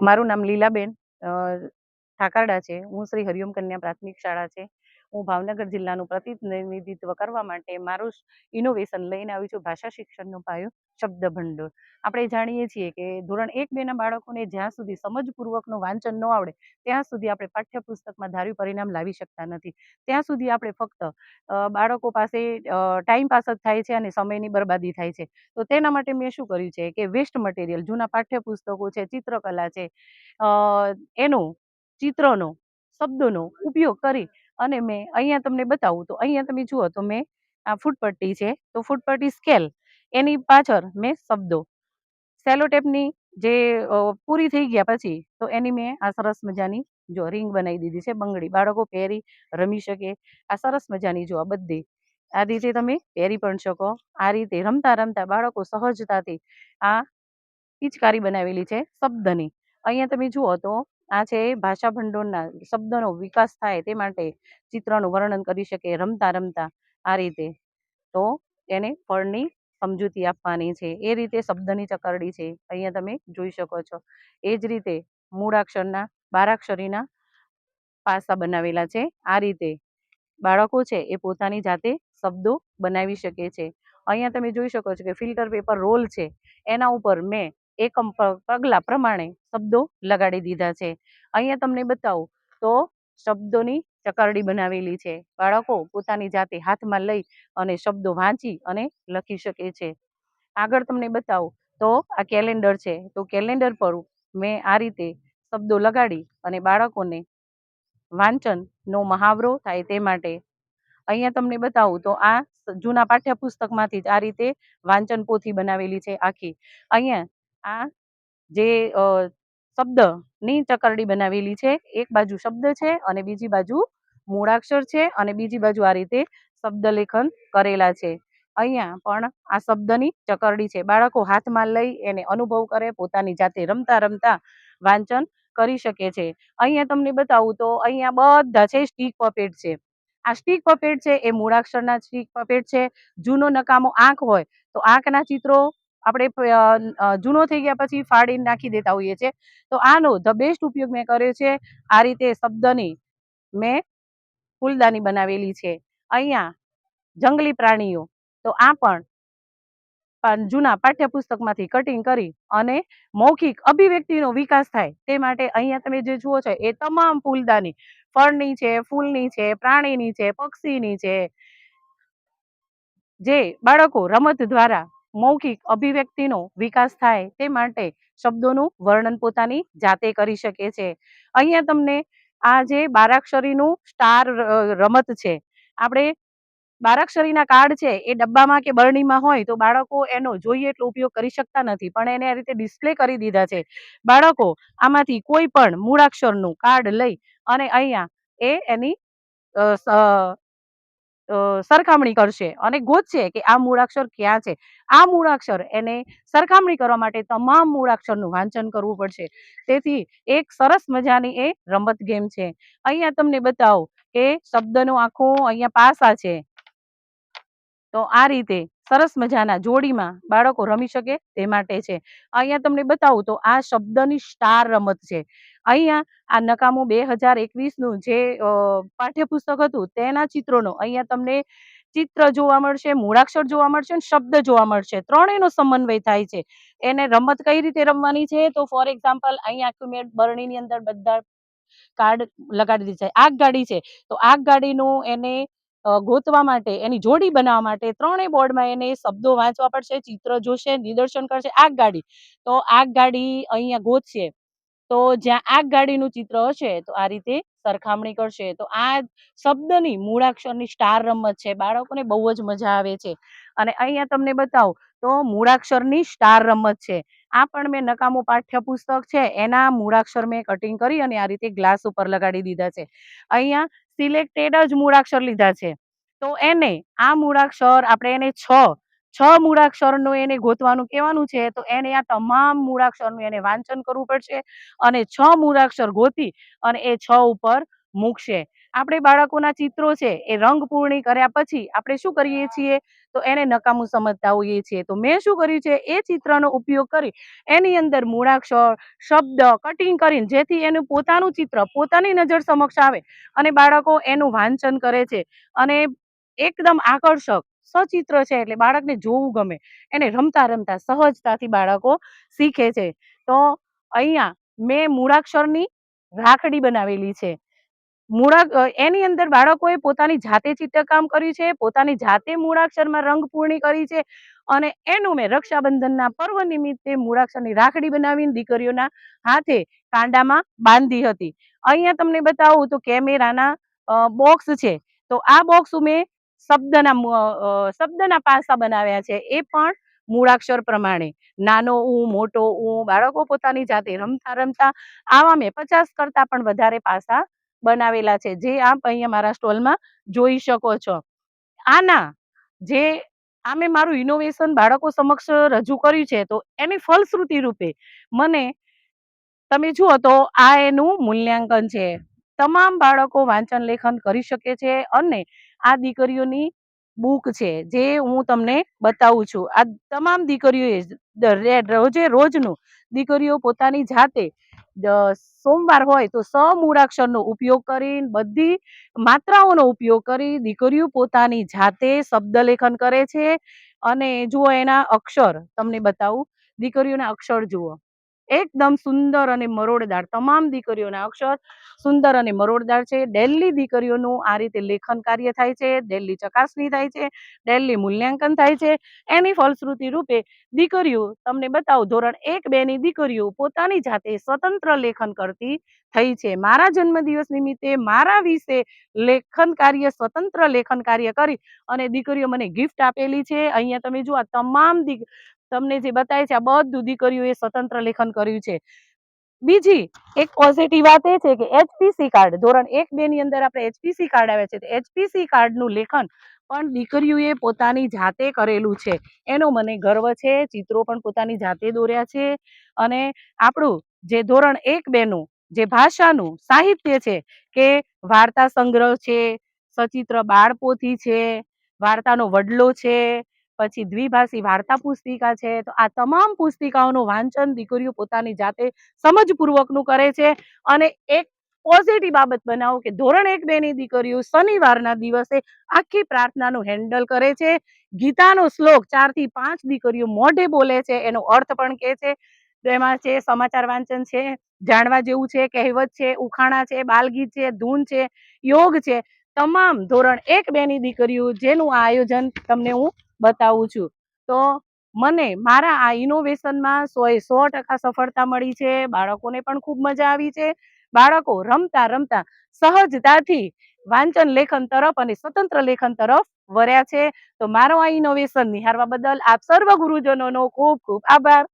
મારું નામ લીલાબેન ઠાકરડા છે. હું શ્રી હરિઓમ કન્યા પ્રાથમિક શાળા છે. હું ભાવનગર જિલ્લાનું પ્રતિનિધિત્વ કરવા માટે મારું ઇનોવેશન લઈને આવી છું ભાષા શિક્ષણનો પાયો શબ્દ ભંડોળ. આપણે જાણીએ છીએ કે ધોરણ એક બેના બાળકોને જ્યાં સુધી સમજપૂર્વકનું વાંચન ન આવડે, ત્યાં સુધી આપણે પાઠ્યપુસ્તકમાં ધાર્યું પરિણામ લાવી શકતા નથી. ત્યાં સુધી આપણે ફક્ત બાળકો પાસે ટાઈમ પાસ જ થાય છે અને સમયની બરબાદી થાય છે. તો તેના માટે મેં શું કર્યું છે કે વેસ્ટ મટીરિયલ જૂના પાઠ્યપુસ્તકો છે, ચિત્રકલા છે એનો, ચિત્રનો, શબ્દોનો ઉપયોગ કરી અને મેં અહીંયા તમને બતાવું, તો અહીંયા તમે જુઓ, તો મેં આ ફૂટપટ્ટી છે, તો ફૂટપટ્ટી સ્કેલ એની પાછળ મેં શબ્દો. સેલોટેપની જે પૂરી થઈ ગયા પછી, તો એની મેં આ સરસ મજાની જો રિંગ બનાવી દીધી છે બંગડી. બાળકો પહેરી રમી શકે, આ સરસ મજાની જો આ બધી. આ રીતે તમે પહેરી પણ શકો. આ રીતે રમતા રમતા બાળકો સહજતાથી આ પિચકારી બનાવેલી છે શબ્દની. અહીંયા તમે જુઓ તો આ છે ભાષા ભંડોળના શબ્દનો વિકાસ થાય તે માટે ચિત્રનું વર્ણન કરી શકે રમતા રમતા આ રીતે. તો એને ફળની સમજૂતી આપવાની છે. એ રીતે શબ્દની ચકરડી છે. અહીંયા તમે જોઈ શકો છો. એ જ રીતે મૂળાક્ષરના બારાક્ષરીના પાસા બનાવેલા છે. આ રીતે બાળકો છે એ પોતાની જાતે શબ્દો બનાવી શકે છે. અહીંયા તમે જોઈ શકો છો કે ફિલ્ટર પેપર રોલ છે. એના ઉપર મેં પ- પગલા પ્રમાણે શબ્દો લગાડી દીધા છે. અહીંયા તમને બતાવું તો શબ્દોની ચકરડી બનાવેલી છે. બાળકો પોતાની જાતે હાથમાં લઈ અને શબ્દો વાંચી અને લખી શકે છે. આગળ તમને બતાવું તો આ કેલેન્ડર છે. તો કેલેન્ડર પર મેં આ રીતે શબ્દો લગાડી અને બાળકોને વાંચનનો મહાવરો થાય તે માટે અહીંયા તમને બતાવું તો આ જૂના પાઠ્યપુસ્તકમાંથી જ આ રીતે વાંચન પોથી બનાવેલી છે આખી. અહીંયા આ જે શબ્દની ચકરડી બનાવેલી છે, એક બાજુ શબ્દ છે અને બીજી બાજુ મૂળાક્ષર છે અને બીજી બાજુ આ રીતે શબ્દ લેખન કરેલા છે. અહીંયા પણ આ શબ્દની ચકરડી છે. બાળકો હાથમાં લઈ એને અનુભવ કરે, પોતાની જાતે રમતા રમતા વાંચન કરી શકે છે. અહીંયા તમને બતાવું તો અહીંયા બધા છે સ્ટીક પપેટ છે. આ સ્ટીક પપેટ છે એ મૂળાક્ષરના સ્ટીક પપેટ છે. જૂનો નકામો આંખ હોય તો આંખના ચિત્રો આપણે જૂનો થઈ ગયા પછી ફાડીને નાખી દેતા હોઈએ છીએ. તો આનો ધ બેસ્ટ ઉપયોગ મેં કર્યો છે આ રીતે શબ્દની મેં ફૂલદાની બનાવેલી છે. અહીંયા જંગલી પ્રાણીઓ, તો આ પણ જૂના પાઠ્યપુસ્તકમાંથી કટિંગ કરી અને મૌખિક અભિવ્યક્તિનો વિકાસ થાય તે માટે અહીંયા તમે જે જુઓ છો એ તમામ ફૂલદાની, ફળની છે, ફૂલની છે, પ્રાણીની છે, પક્ષીની છે, જે બાળકો રમત દ્વારા મૌખિક અભિવ્યક્તિનો વિકાસ થાય તે માટે શબ્દોનું વર્ણન પોતાની જાતે કરી શકે છે. અહીંયા તમને આ જે બારાક્ષરીનું સ્ટાર રમત છે, આપણે બારાક્ષરીના કાર્ડ છે, એ ડબ્બામાં કે બરણીમાં હોય તો બાળકો એનો જોઈએ એટલો ઉપયોગ કરી શકતા નથી, પણ એને આ રીતે ડિસ્પ્લે કરી દીધા છે. બાળકો આમાંથી કોઈ પણ મૂળાક્ષરનું કાર્ડ લઈ અને અહીંયા એ એની સરખામણી કરશે અને ગોતશે કે આ મૂળાક્ષર ક્યાં છે. આ મૂળાક્ષર એને સરખામણી કરવા માટે તમામ મૂળાક્ષરનું વાંચન કરવું પડશે. તેથી એક સરસ મજાની એ રમત ગેમ છે. અહીંયા તમને બતાવો કે શબ્દનો આખો અહીંયા પાસા છે. તો આ રીતે સરસ મજાના જોડીમાં બાળકો રમી શકે તે માટે છે. અહીંયા તમને બતાવું તો આ શબ્દની સ્ટાર રમત છે. અહીંયા આ નકામું બે હજાર એકવીસનું જે પાઠ્યપુસ્તક હતું તેના ચિત્રોનો અહીંયા તમને ચિત્ર જોવા મળશે, મૂળાક્ષર જોવા મળશે અને શબ્દ જોવા મળશે. ત્રણેયનો સમન્વય થાય છે. એને રમત કઈ રીતે રમવાની છે? તો ફોર એક્ઝામ્પલ અહીંયા આખું બરણીની અંદર બધા કાર્ડ લગાડી દીધા છે. આગ છે. તો આગ એને ગોતવા માટે, એની જોડી બનાવવા માટે ત્રણેય બોર્ડમાં એને શબ્દો વાંચવા પડશે, ચિત્ર જોશે, નિદર્શન કરશે, આગ ગાડી. તો આગ ગાડી અહીંયા ગોતશે. તો જ્યાં આગ ગાડીનું ચિત્ર હશે, તો આ રીતે સરખામણી કરશે. તો આ શબ્દની મૂળાક્ષરની સ્ટાર રમત છે. બાળકોને બહુ જ મજા આવે છે. અને અહીંયા તમને બતાવું તો મૂળાક્ષરની સ્ટાર રમત છે. આ પણ મેં નકામું પાઠ્યપુસ્તક છે. એના મૂળાક્ષર મેં કટિંગ કરી અને આ રીતે ગ્લાસ ઉપર લગાડી દીધા છે. અહીંયા સિલેક્ટેડ જ મૂળાક્ષર લીધા છે. તો એને, આ મૂળાક્ષર, આપણે એને છ છ મૂળાક્ષરનું એને ગોતવાનું કહેવાનું છે, તો એને આ તમામ મૂળાક્ષરનું એને વાંચન કરવું પડશે અને છ મૂળાક્ષર ગોતી અને એ છ ઉપર મૂકશે. આપણે બાળકોના ચિત્રો છે, એ રંગ પૂર્ણી કર્યા પછી આપણે શું કરીએ છીએ? તો એને નકામું સમજતા હોઈએ છીએ. તો મેં શું કર્યું છે? એ ચિત્રનો ઉપયોગ કરી એની અંદર મૂળાક્ષર, શબ્દ કટિંગ કરીને જેથી એનું પોતાનું ચિત્ર પોતાની નજર સમક્ષ આવે અને બાળકો એનું વાંચન કરે છે. અને એકદમ આકર્ષક સચિત્ર છે, એટલે બાળકને જોવું ગમે. એને રમતા રમતા સહજતાથી બાળકો શીખે છે. તો અહીંયા મેં મૂળાક્ષરની રાખડી બનાવેલી છે. મૂળા એની અંદર બાળકોએ પોતાની જાતે ચિત્રકામ કર્યું છે, પોતાની જાતે મૂળાક્ષરમાં રંગ પૂર્ણી કરી છે અને એનું મેં રક્ષાબંધનના પર્વ નિમિત્તે મૂળાક્ષરની રાખડી બનાવીને દીકરીઓના હાથે કાંડામાં બાંધી હતી. અહીંયા તમને બતાવું તો કેમેરાના બોક્સ છે. તો આ બોક્સ મેં શબ્દના શબ્દના પાસા બનાવ્યા છે. એ પણ મૂળાક્ષર પ્રમાણે. નાનો ઉ મોટો ઉ બાળકો પોતાની જાતે રમતા રમતા આવા મેં પચાસ કરતાં પણ વધારે પાસા બનાવેલા છે, જે આપ અહીંયા મારા સ્ટોલમાં જોઈ શકો છો. આના, જે આ મેં મારું ઇનોવેશન બાળકો સમક્ષ રજૂ કર્યું છે, તો એની ફલશ્રુતિ રૂપે મને તમે જુઓ તો આ એનું મૂલ્યાંકન છે. તમામ બાળકો વાંચન લેખન કરી શકે છે અને આ દીકરીઓની બુક છે, જે હું તમને બતાવું છું. આ તમામ દીકરીઓએ રોજે રોજનું દીકરીઓ પોતાની જાતે સોમવાર હોય તો સમૂળાક્ષરનો ઉપયોગ કરીને, બધી માત્રાઓનો ઉપયોગ કરી દીકરીઓ પોતાની જાતે શબ્દલેખન કરે છે. અને જુઓ એના અક્ષર, તમને બતાવું. દીકરીઓના અક્ષર જુઓ. એકદમ સુંદર અને મરોડદાર તમામ દીકરીઓના અક્ષર સુંદર અને મરોડદાર છે. ડેલી દીકરીઓનું આ રીતે લેખન કાર્ય થાય છે. ડેલી ચકાસણી થાય છે. ડેલી મૂલ્યાંકન થાય છે. એની ફલશ્રુતિ રૂપે દીકરીઓ, તમને બતાવું, ધોરણ એક બે ની દીકરીઓ પોતાની જાતે સ્વતંત્ર લેખન કરતી થઈ છે. મારા જન્મદિવસ નિમિત્તે મારા વિશે લેખન કાર્ય, સ્વતંત્ર લેખન કાર્ય કરી અને દીકરીઓ મને ગિફ્ટ આપેલી છે. અહીંયા તમે જુઓ, આ તમામ તમને જે બતાય છે, આ બધું દીકરીઓએ સ્વતંત્ર લેખન કર્યું છે. બીજી, એક પોઝિટિવ વાત એ છે કે એચપીસી કાર્ડ ધોરણ એક બે ની અંદર આપણે એચપીસી કાર્ડ આવે છે, તો એચપીસી કાર્ડનું લેખન પણ દીકરીઓએ પોતાની જાતે કરેલું છે. એનો મને ગર્વ છે, ચિત્રો પણ પોતાની જાતે દોર્યા છે. અને આપણું જે ધોરણ એક બેનું જે ભાષાનું સાહિત્ય છે કે વાર્તા સંગ્રહ છે, સચિત્ર બાળપોથી છે, વાર્તાનો વડલો છે પછી દ્વિભાષી વાર્તા પુસ્તિકા છે, તો આ તમામ પુસ્તિકાઓનું વાંચન દીકરીઓ પોતાની જાતે સમજપૂર્વકનું કરે છે. અને એક પોઝિટિવ બાબત બનાવો કે ધોરણ એક બે ની દીકરીઓ શનિવારના દિવસે આખી પ્રાર્થનાનું હેન્ડલ કરે છે. ગીતાનો શ્લોક ચારથી પાંચ દીકરીઓ મોઢે બોલે છે, એનો અર્થ પણ કહે છે. એમાં છે, સમાચાર વાંચન છે, જાણવા જેવું છે, કહેવત છે, ઉખાણા છે, બાલગીત છે, ધૂન છે, યોગ છે. તમામ ધોરણ એક બે ની દીકરીઓ જેનું આ આયોજન તમને હું બતાવું છું. તો મને મારા આ ઇનોવેશનમાં એ સો ટકા સફળતા મળી છે, બાળકોને પણ ખૂબ મજા આવી છે. બાળકો રમતા રમતા સહજતાથી વાંચન લેખન તરફ અને સ્વતંત્ર લેખન તરફ વર્યા છે. તો મારો આ ઇનોવેશન નિહાળવા બદલ આપ સર્વ ગુરુજનોનો ખૂબ ખૂબ આભાર.